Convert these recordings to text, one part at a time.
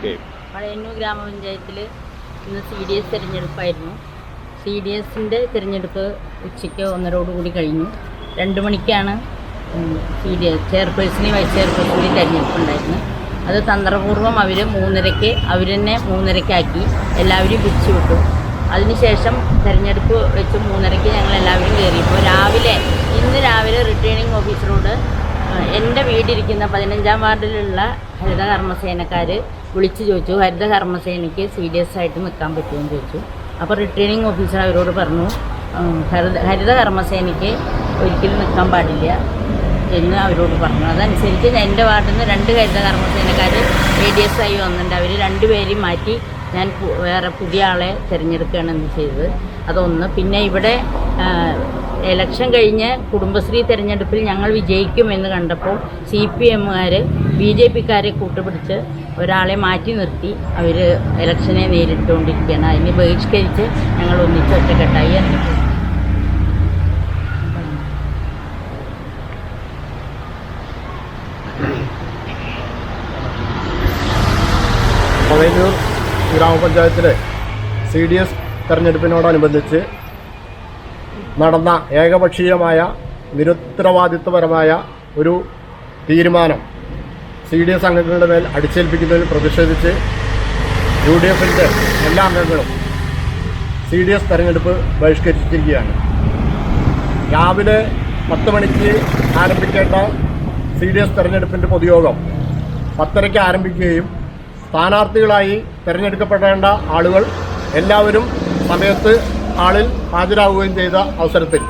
പഴയന്നൂർ ഗ്രാമപഞ്ചായത്തിൽ ഇന്ന് C D S തിരഞ്ഞെടുപ്പായിരുന്നു. സി ഡി എസിന്റെ തിരഞ്ഞെടുപ്പ് ഉച്ചയ്ക്ക് ഒന്നരോടുകൂടി കഴിഞ്ഞു. രണ്ട് മണിക്കാണ് സി ഡി എസ് ചെയർപേഴ്സണി വൈസ് ചെയർപേഴ്സണി തിരഞ്ഞെടുപ്പ് ഉണ്ടായിരുന്നു അത് തന്ത്രപൂർവം അവർ മൂന്നരയ്ക്ക് അവർ തന്നെ മൂന്നരയ്ക്കാക്കി എല്ലാവരും പിരിച്ചുവിട്ടു അതിനുശേഷം തിരഞ്ഞെടുപ്പ് വെച്ച് മൂന്നരയ്ക്ക് ഞങ്ങൾ എല്ലാവരും കയറിയപ്പോൾ രാവിലെ ഇന്ന് രാവിലെ റിട്ടേണിംഗ് ഓഫീസറോട് എന്റെ വീടിരിക്കുന്ന പതിനഞ്ചാം വാർഡിലുള്ള ഹരിത കർമ്മസേനക്കാർ വിളിച്ചു ചോദിച്ചു. ഹരിത കർമ്മസേനയ്ക്ക് സി ഡി എസ് ആയിട്ട് നിൽക്കാൻ പറ്റുമോ എന്ന് ചോദിച്ചു. അപ്പോൾ റിട്ടേണിംഗ് ഓഫീസർ അവരോട് പറഞ്ഞു ഹരിത ഹരിത കർമ്മസേനയ്ക്ക് ഒരിക്കലും നിൽക്കാൻ പാടില്ല എന്ന് അവരോട് പറഞ്ഞു. അതനുസരിച്ച് എന്റെ വാർഡിൽ നിന്ന് രണ്ട് ഹരിത കർമ്മസേനക്കാർ എ ഡി എസ് ആയി വന്നിട്ടുണ്ട്. അവർ രണ്ടുപേരെയും മാറ്റി ഞാൻ വേറെ പുതിയ ആളെ തിരഞ്ഞെടുക്കുകയാണ് ഇന്ന് ചെയ്തത്. അതൊന്ന്. പിന്നെ ഇവിടെ ഇലക്ഷൻ കഴിഞ്ഞ് കുടുംബശ്രീ തിരഞ്ഞെടുപ്പിൽ ഞങ്ങൾ വിജയിക്കുമെന്ന് കണ്ടപ്പോൾ സി പി എമ്മുകാർ ബി ജെ പിക്കാരെ കൂട്ടുപിടിച്ച് ഒരാളെ മാറ്റി നിർത്തി. അവർ ഇലക്ഷനെ നേരിട്ടുകൊണ്ടിരിക്കുകയാണ്. അതിനെ ബഹിഷ്കരിച്ച് ഞങ്ങൾ ഒന്നിച്ച് ഒറ്റക്കെട്ടായി പഴയന്നൂർ ഗ്രാമപഞ്ചായത്തിലെ സി ഡി എസ് തെരഞ്ഞെടുപ്പിനോടനുബന്ധിച്ച് നടന്ന ഏകപക്ഷീയമായ നിരുത്തരവാദിത്വപരമായ ഒരു തീരുമാനം സി ഡി എസ് അംഗങ്ങളുടെ മേൽ അടിച്ചേൽപ്പിക്കുന്നതിൽ പ്രതിഷേധിച്ച് യു ഡി എഫിന്റെ എല്ലാ അംഗങ്ങളും സി ഡി എസ് തെരഞ്ഞെടുപ്പ് ബഹിഷ്കരിച്ചിരിക്കുകയാണ്. രാവിലെ പത്ത് മണിക്ക് ആരംഭിക്കേണ്ട സി ഡി എസ് തെരഞ്ഞെടുപ്പിന്റെ പൊതുയോഗം പത്തരയ്ക്ക് ആരംഭിക്കുകയും സ്ഥാനാർത്ഥികളായി തിരഞ്ഞെടുക്കപ്പെടേണ്ട ആളുകൾ എല്ലാവരും സമയത്ത് ഹാളിൽ ഹാജരാകുകയും ചെയ്ത അവസരത്തിൽ.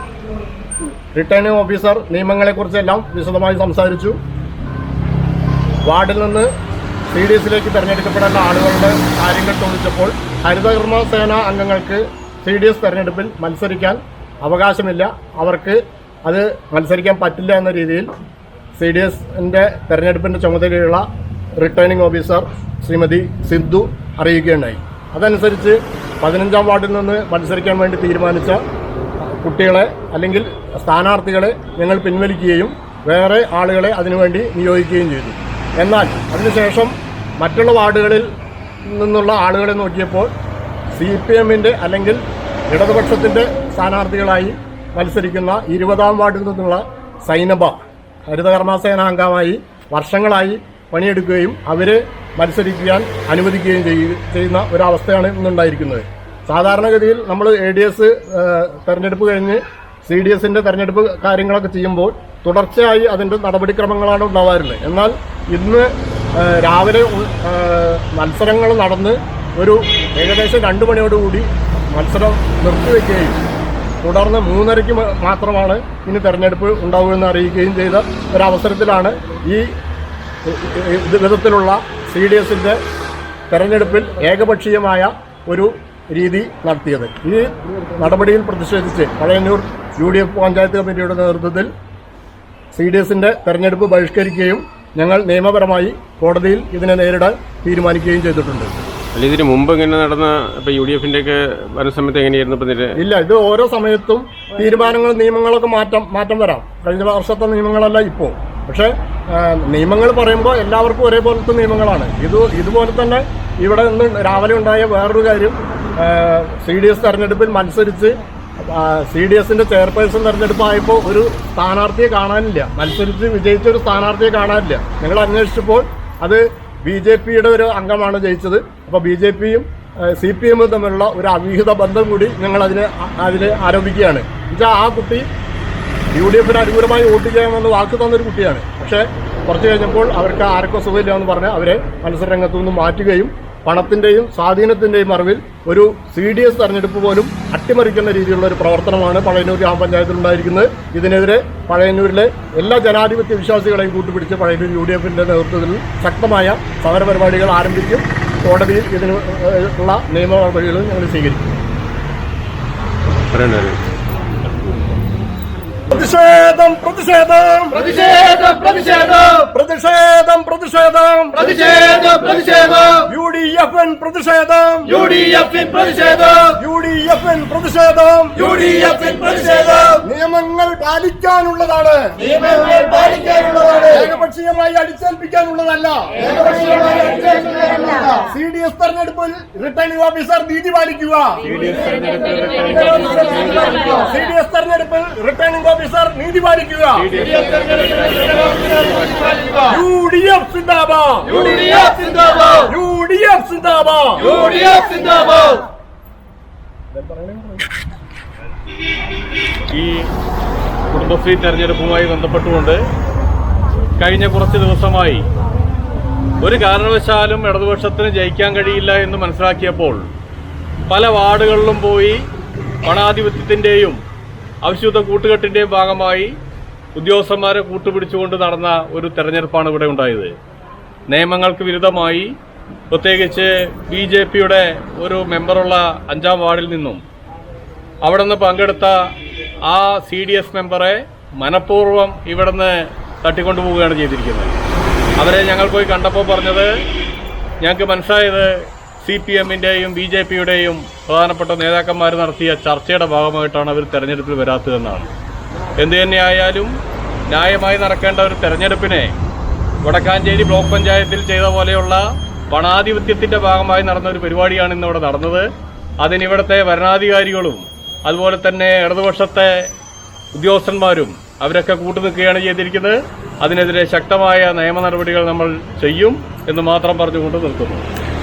റിട്ടേണിംഗ് ഓഫീസർ നിയമങ്ങളെക്കുറിച്ചെല്ലാം വിശദമായി സംസാരിച്ചു. വാർഡിൽ നിന്ന് സി ഡി എസിലേക്ക് തിരഞ്ഞെടുക്കപ്പെടേണ്ട ആളുകളുടെ കാര്യങ്ങൾ ചോദിച്ചപ്പോൾ ഹരിതകർമ്മ സേന അംഗങ്ങൾക്ക് സി ഡി എസ് തെരഞ്ഞെടുപ്പിൽ മത്സരിക്കാൻ അവകാശമില്ല. അവർക്ക് അത് മത്സരിക്കാൻ പറ്റില്ല എന്ന രീതിയിൽ സി ഡി എസിന്റെ തെരഞ്ഞെടുപ്പിന്റെ ചുമതലയുള്ള റിട്ടേണിംഗ് ഓഫീസർ ശ്രീമതി സിദ്ധു അറിയിക്കുകയുണ്ടായി. അതനുസരിച്ച് പതിനഞ്ചാം വാർഡിൽ നിന്ന് മത്സരിക്കാൻ വേണ്ടി തീരുമാനിച്ച കുട്ടികളെ അല്ലെങ്കിൽ സ്ഥാനാർത്ഥികളെ ഞങ്ങൾ പിൻവലിക്കുകയും വേറെ ആളുകളെ അതിനുവേണ്ടി നിയോഗിക്കുകയും ചെയ്തു. എന്നാൽ അതിനുശേഷം മറ്റുള്ള വാർഡുകളിൽ നിന്നുള്ള ആളുകളെ നോക്കിയപ്പോൾ സി പി എമ്മിന്റെ അല്ലെങ്കിൽ ഇടതുപക്ഷത്തിന്റെ സ്ഥാനാർത്ഥികളായി മത്സരിക്കുന്ന ഇരുപതാം വാർഡിൽ നിന്നുള്ള സൈനബ ഹരിതകർമ്മസേന അംഗമായി വർഷങ്ങളായി പണിയെടുക്കുകയും അവരെ മത്സരിക്കാൻ അനുവദിക്കുകയും ചെയ്യ- ചെയ്യുന്ന ഒരവസ്ഥയാണ് ഇന്നുണ്ടായിരിക്കുന്നത്. സാധാരണഗതിയിൽ നമ്മൾ എ ഡി എസ് തെരഞ്ഞെടുപ്പ് കഴിഞ്ഞ് സി ഡി എസിന്റെ തെരഞ്ഞെടുപ്പ് കാര്യങ്ങളൊക്കെ ചെയ്യുമ്പോൾ തുടർച്ചയായി അതിന്റെ നടപടിക്രമങ്ങളാണ് ഉണ്ടാവാറുള്ളത് എന്നാൽ ഇന്ന് രാവിലെ മത്സരങ്ങൾ നടന്ന് ഒരു ഏകദേശം രണ്ട് മണിയോടുകൂടി മത്സരം നിർത്തിവെക്കുകയും തുടർന്ന് മൂന്നരയ്ക്ക് മാത്രമാണ് ഇനി തെരഞ്ഞെടുപ്പ് ഉണ്ടാവുമെന്ന് അറിയിക്കുകയും ചെയ്ത ഒരവസരത്തിലാണ് ഈ വിധത്തിലുള്ള സി ഡി എസിന്റെ തെരഞ്ഞെടുപ്പിൽ ഏകപക്ഷീയമായ ഒരു രീതി നടത്തിയത്. ഈ നടപടിയിൽ പ്രതിഷേധിച്ച് Pazhayannur U D F panchayat കമ്മിറ്റിയുടെ നേതൃത്വത്തിൽ സി ഡി എസിന്റെ തെരഞ്ഞെടുപ്പ് ബഹിഷ്കരിക്കുകയും ഞങ്ങൾ നിയമപരമായി കോടതിയിൽ ഇതിനെ നേരിടാൻ തീരുമാനിക്കുകയും ചെയ്തിട്ടുണ്ട്. അല്ല ഇതിന് മുമ്പ് ഇങ്ങനെ നടന്ന ഇപ്പൊ യു ഡി എഫിന്റെ ഒക്കെ സമയത്ത് എങ്ങനെയായിരുന്നു ഇല്ല ഇത് ഓരോ സമയത്തും തീരുമാനങ്ങളും നിയമങ്ങളൊക്കെ മാറ്റം മാറ്റം വരാം. കഴിഞ്ഞ വർഷത്തെ നിയമങ്ങളല്ല ഇപ്പോൾ പക്ഷേ നിയമങ്ങൾ പറയുമ്പോൾ എല്ലാവർക്കും ഒരേപോലത്തെ നിയമങ്ങളാണ്. ഇത് ഇതുപോലെ തന്നെ ഇവിടെ നിന്ന് രാവിലെ ഉണ്ടായ വേറൊരു കാര്യം സി ഡി എസ് തെരഞ്ഞെടുപ്പിൽ മത്സരിച്ച് സി ഡി എസിന്റെ ചെയർപേഴ്സൺ തെരഞ്ഞെടുപ്പായപ്പോൾ ഒരു സ്ഥാനാർത്ഥിയെ കാണാനില്ല. മത്സരിച്ച് വിജയിച്ച ഒരു സ്ഥാനാർത്ഥിയെ കാണാനില്ല. ഞങ്ങൾ അന്വേഷിച്ചപ്പോൾ അത് ബി ജെ പിയുടെ ഒരു അംഗമാണ് ജയിച്ചത്. അപ്പോൾ ബി ജെ പിയും സി പി എമ്മും തമ്മിലുള്ള ഒരു അവിഹിത ബന്ധം കൂടി ഞങ്ങൾ അതിനെ അതിനെ ആരോപിക്കുകയാണ്. എന്നുവെച്ചാൽ ആ കുട്ടി യു ഡി എഫിന് അനുകൂലമായി വോട്ട് ചെയ്യാമെന്ന് വാക്ക് തന്നൊരു കുട്ടിയാണ്. പക്ഷേ കുറച്ച് കഴിഞ്ഞപ്പോൾ അവർക്ക് ആർക്കോ സുഖമില്ല എന്ന് പറഞ്ഞ് അവരെ മത്സരരംഗത്തു നിന്ന് മാറ്റുകയും പണത്തിന്റെയും സ്വാധീനത്തിന്റെയും അറിവിൽ ഒരു സി ഡി എസ് തെരഞ്ഞെടുപ്പ് പോലും അട്ടിമറിക്കുന്ന രീതിയിലുള്ള ഒരു പ്രവർത്തനമാണ് പഴയന്നൂർ ഗ്രാമപഞ്ചായത്തിൽ ഉണ്ടായിരിക്കുന്നത് ഇതിനെതിരെ പഴയന്നൂരിലെ എല്ലാ ജനാധിപത്യ വിശ്വാസികളെയും കൂട്ടുപിടിച്ച് പഴയന്നൂർ യു ഡി എഫിന്റെ നേതൃത്വത്തിൽ ശക്തമായ സമരപരിപാടികൾ ആരംഭിക്കും. കോടതിയിൽ ഇതിനുള്ള നിയമ നടപടികളും ഞങ്ങൾ സ്വീകരിക്കും. പ്രതിഷേധം പ്രതിഷേധം. പ്രതിഷേധം പ്രതിഷേധം. പ്രതിഷേധം പ്രതിഷേധം. പ്രതിഷേധം പ്രതിഷേധം. യു ഡി എഫ് എൻ പ്രതിഷേധം. യു ഡി എഫ് എൻ പ്രതിഷേധം. യു ഡി എഫ് എൻ പ്രതിഷേധം. യു ഡി എഫ് എൻ പ്രതിഷേധം. നിയമങ്ങൾ പാലിക്കാനുള്ളതാണ്. നിയമങ്ങൾ പാലിക്കാനുള്ളതാണ്. ഏകപക്ഷീയമായി അടിച്ചേൽപ്പിക്കാനുള്ളതല്ല. സി ഡി എസ് തെരഞ്ഞെടുപ്പിൽ റിട്ടേണിംഗ് ഓഫീസർ നീതി പാലിക്കുക. സി ഡി എസ് തെരഞ്ഞെടുപ്പിൽ റിട്ടേണിംഗ് ഓഫീസർ നീതി പാലിക്കുക. യു ഡി എഫ് സിന്ദാബാദ് യു ഡി എഫ് സിന്ദാബാദ്. യു ഡി എഫ് സിന്ദാബാദ്. യു ഡി എഫ് സിന്ദാബാദ്. ഈ കുടുംബശ്രീ തെരഞ്ഞെടുപ്പുമായി ബന്ധപ്പെട്ടുകൊണ്ട് കഴിഞ്ഞ കുറച്ച് ദിവസമായി ഒരു കാരണവശാലും ഇടതുപക്ഷത്തിന് ജയിക്കാൻ കഴിയില്ല എന്ന് മനസ്സിലാക്കിയപ്പോൾ പല വാർഡുകളിലും പോയി പണാധിപത്യത്തിന്റെയും അവിശുദ്ധ കൂട്ടുകെട്ടിന്റെയും ഭാഗമായി ഉദ്യോഗസ്ഥന്മാരെ കൂട്ടുപിടിച്ചുകൊണ്ട് നടന്ന ഒരു തെരഞ്ഞെടുപ്പാണ് ഇവിടെ ഉണ്ടായത്. നിയമങ്ങൾക്ക് വിരുദ്ധമായി പ്രത്യേകിച്ച് ബി ജെ പിയുടെ ഒരു മെമ്പറുള്ള അഞ്ചാം വാർഡിൽ നിന്നും അവിടെ നിന്ന് പങ്കെടുത്ത ആ സി ഡി എസ് മെമ്പറെ മനഃപൂർവം ഇവിടെ നിന്ന് തട്ടിക്കൊണ്ടുപോവുകയാണ് ചെയ്തിരിക്കുന്നത്. അവരെ ഞങ്ങൾ പോയി കണ്ടപ്പോൾ പറഞ്ഞത് ഞങ്ങൾക്ക് മനസ്സിലായത് സി പി എമ്മിന്റെയും ബി ജെ പിയുടെയും പ്രധാനപ്പെട്ട നേതാക്കന്മാർ നടത്തിയ ചർച്ചയുടെ ഭാഗമായിട്ടാണ് അവർ തെരഞ്ഞെടുപ്പിൽ വരാത്തതെന്നാണ്. എന്തു തന്നെയായാലും ന്യായമായി നടക്കേണ്ട ഒരു തെരഞ്ഞെടുപ്പിനെ വടക്കാഞ്ചേരി ബ്ലോക്ക് പഞ്ചായത്തിൽ ചെയ്ത പോലെയുള്ള പണാധിപത്യത്തിന്റെ ഭാഗമായി നടന്ന ഒരു പരിപാടിയാണ് ഇന്നിവിടെ നടന്നത്. അതിനിവിടുത്തെ ഭരണാധികാരികളും അതുപോലെ തന്നെ ഇടതുപക്ഷത്തെ ഉദ്യോഗസ്ഥന്മാരും അവരൊക്കെ കൂട്ടുനിൽക്കുകയാണ് ചെയ്തിരിക്കുന്നത്. അതിനെതിരെ ശക്തമായ നിയമ നടപടികൾ നമ്മൾ ചെയ്യും എന്ന് മാത്രം പറഞ്ഞുകൊണ്ട് നിർത്തുന്നു.